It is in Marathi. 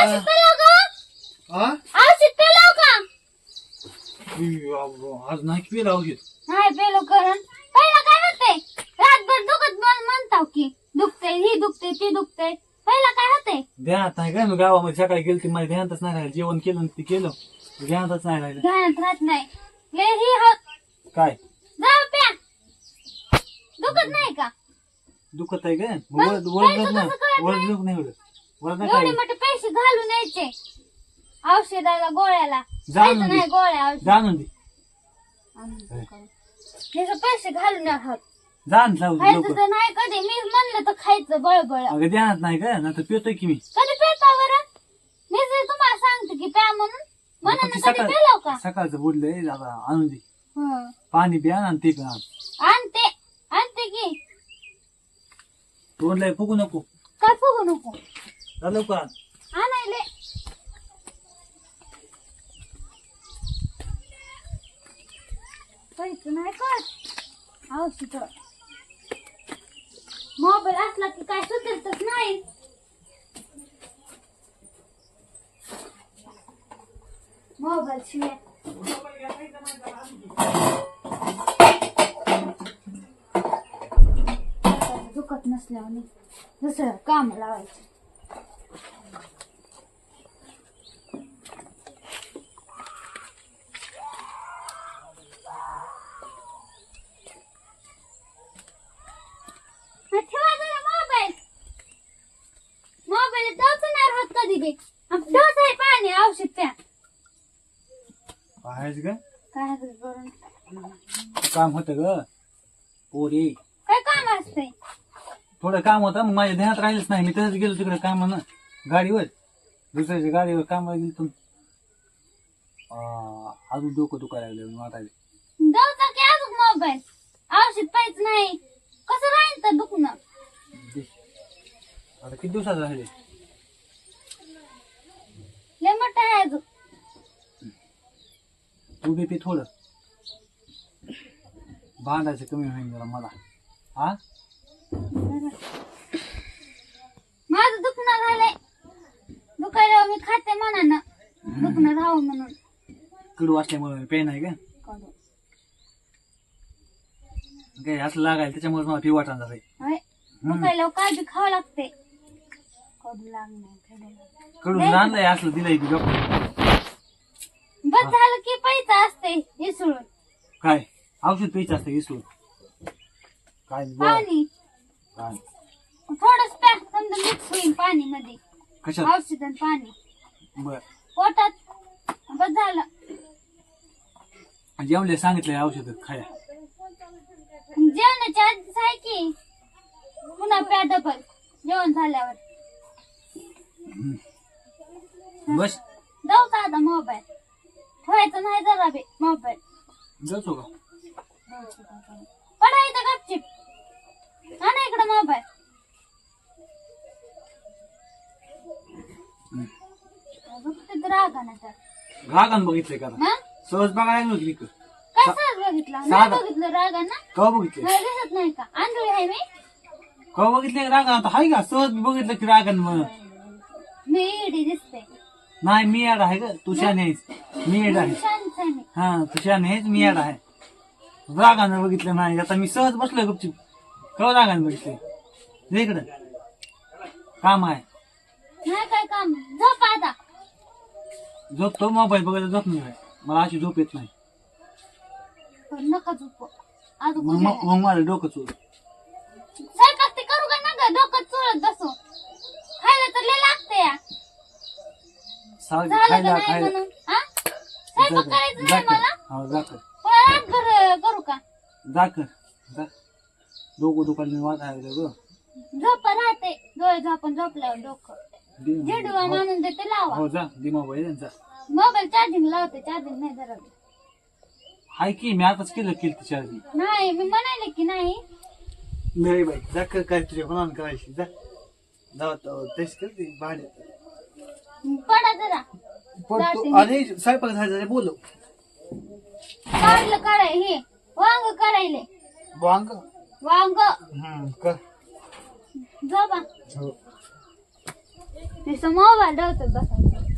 औषध पेलो का? हा? औषध पेलो का? ई, अहो, आज नाही पिला औषध नाही पेलो करण. पहिला काय होते रातभर दुखत मन म्हणताव की दुखते ही दुखते ती दुखते पहिला काय होते ध्यानात नाही काय मी गावामध्ये सकाळी गेली ती माझ्या ध्यानातच नाही राहिलं. जेवण केलं आणि ते केलं. ध्यानातच नाही राहिलं. ध्यानात राहत नाही. ले ही होत काय? जाऊ प्या. दुखत नाही का? दुखत आहे काय? जात तर नाही कळत वर नाही? दुख नाही एवढं. वर नाही एवढे काय मोठे पैसे घालून यायचे. औषधाला गोळ्याला. जाणून खायचं दे. नाही गोळ्या औषध. जाणून दे. त्याचे पैसे घालून आहोत जाण जाऊ दे खायचं लवकर. तर नाही कधी. मी म्हणलं तर खायचं बळबळ. अगं ध्यानात नाही का नाही तर पितोय की मी. कधी पेता बरं? मी जर तुम्हाला सांगते की प्या म्हणून म्हणून फक्त कधी पेलो का? सकाळचं बुडलंय आता आणून दे. हं. पाणी बी आण आणि ते पण आण आणते. आणते की. तोंडलाय फुगू नको. काय फुगू नको? जा लवकर. आण आणायले पैसे नाही कळत. औषध मोबाईल असला की काय सुचतच नाही. मोबाईल शिवाय. दुखत नसल्याने दुसरं काम लावायचं हा, ठेवा जरा मोबाईल मोबाईल डोसणार डोस आहे पाणी औषध प्या पाहायचं का? काय करून काम होतं ग. पोरी. काय काम असते थोडं काम होतं मग माझ्या ध्यानात राहिलंच नाही. मी तसंच गेलो तिकडे काम ना गाडीवर. दुसऱ्याच्या गाडीवर कामाला गेलो तुम अजून डोकं दुखायला लागलं वाटायला जाऊचा की अजून मोबाईल? औषध पाहिजे नाही. कसं राहील तर दुखणं. आता किती दिवसात राहिले बी पे थोडं. भांडायचं कमी होईल जरा मला. हा? माझं दुखणं झालंय. दुखायला मी खाते म्हणानं दुखणं राहावं म्हणून. कडू असल्यामुळे पेन आहे का? काय असं लागायला त्याच्यामुळे मला पी वाटणार झालंय होय. दुखायला काय बी खावं लागते कडू लागणार कडू आणलंय असलं दिलंय की डॉक्टर बस झालं की पैसा असते इसळून. काय? औषध प्यायचं असतं विसरून काय बरं. पाणी. काय? थोडस समजा मिक्स होईल पाणी मध्ये कशात? औषध आणि पाणी. बर. पोटात. बस झालं. जेवले सांगितलंय औषध खाया. जेवणाच्या आधीच आहे की पुन्हा प्या डबल जेवण झाल्यावर. बस. जाऊ मोबाईल ठेवायचं नाही जरा बी मोबाईल. जातो का? पडा इथं गपचिप. इकडे मोबाईल. रागा ना बघितलंय का आता? हा? सहज बघायला नव्हती काय सहज बघितलं? नाही साधा. बघितलं रागा ना बघितलंय? नाही दिसत नाही का? आंधळी आहे मी. बघितलंय आता हाय का? सहज बघितलं की रागान मग. मी इडी दिसते. नाही मी याड आहे का तू शाने आहेस मी येड आहे. हा तू शाने आहेस मी याड आहे. रागानं बघितलं नाही. आता मी सहज बसलोय गुपचूप. कवा रागानं बघितलंय? दे इकडं. काम आहे. नाही काय काम झोप आता. झोपतो मोबाईल बघायला झोप नाही मला अशी झोप येत नाही. पण नका झोप. अजून मग मग माझं डोकं चोर. स्वयंपाक ते करू का नका? डोकं चोळत बसू खायला तर लय लागते या झालं का खायला नाही खायला. म्हणून? हा? स्वयंपाक करायचं नाही मला? हा जाकर पण रातभर करू का? जाकर जा. डोकं दुखायला मी ग. झोप राहते. डोळे झापून झोपल्यावर डोकं. दे झेडूवा मानून देते लावा. हो जा. दे मोबाईल जा. मोबाईल चार्जिंग लावते चार्जिंग नाही धरत. हाय की मी आताच केलं केलं तिच्या आधी नाही मी म्हणाले की नाही. नाही बाई जा कर काय तुझ्या कोणाला करायची. जा. जाऊ तेच करते भाडे. पडा जरा स्वयंपाक झाला बोलव. काढलं काढाय हे वांग काढायले वांग? वांग. हम्म कर. झोपा हो. नुसतं मोबाईल ठेवतात बसायला.